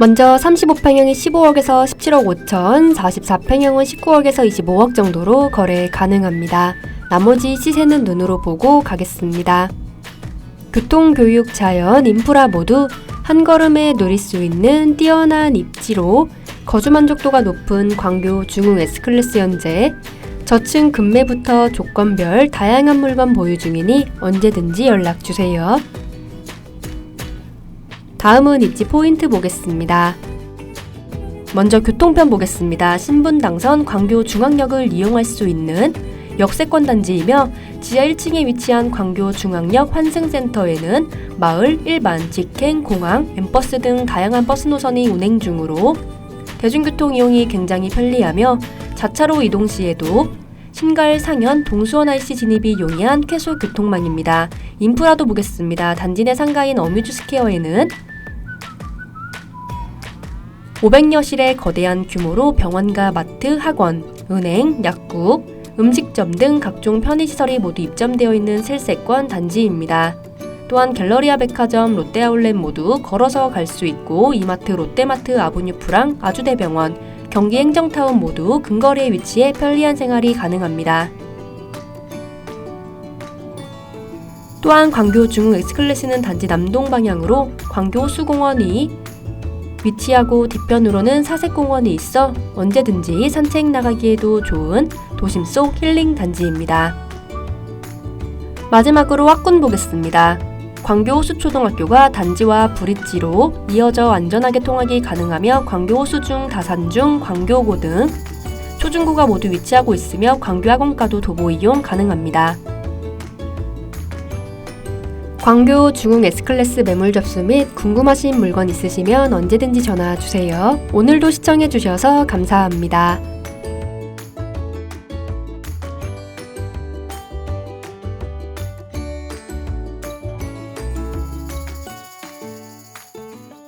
먼저 35평형이 15억에서 17억 5천, 44평형은 19억에서 25억 정도로 거래 가능합니다. 나머지 시세는 눈으로 보고 가겠습니다. 교통, 교육, 자연, 인프라 모두 한 걸음에 누릴 수 있는 뛰어난 입지로 거주 만족도가 높은 광교 중흥 S클래스 현재 저층 금매부터 조건별 다양한 물건 보유 중이니 언제든지 연락 주세요. 다음은 입지 포인트 보겠습니다. 먼저 교통편 보겠습니다. 신분 당선 광교 중앙역을 이용할 수 있는 역세권 단지이며 지하 1층에 위치한 광교 중앙역 환승센터에는 마을, 일반, 직행, 공항, 엠버스 등 다양한 버스 노선이 운행 중으로 대중교통 이용이 굉장히 편리하며 자차로 이동 시에도 신갈, 상현, 동수원 IC 진입이 용이한 쾌소 교통망입니다. 인프라도 보겠습니다. 단지 내 상가인 어뮤즈 스퀘어에는 500여실의 거대한 규모로 병원과 마트, 학원, 은행, 약국, 음식점 등 각종 편의시설이 모두 입점되어 있는 실세권 단지입니다. 또한 갤러리아 백화점, 롯데아울렛 모두 걸어서 갈 수 있고 이마트, 롯데마트, 아브뉴 프랑 아주대병원, 경기 행정타운 모두 근거리에 위치해 편리한 생활이 가능합니다. 또한 광교 중흥 엑스클래스는 단지 남동 방향으로 광교 호수공원이 위치하고 뒤편으로는 사색공원이 있어 언제든지 산책 나가기에도 좋은 도심 속 힐링 단지입니다. 마지막으로 학군 보겠습니다. 광교 호수초등학교가 단지와 브릿지로 이어져 안전하게 통학이 가능하며 광교 호수중, 다산중, 광교고 등 초중고가 모두 위치하고 있으며 광교 학원과도 도보 이용 가능합니다. 광교 중흥 S클래스 매물 접수 및 궁금하신 물건 있으시면 언제든지 전화 주세요. 오늘도 시청해주셔서 감사합니다.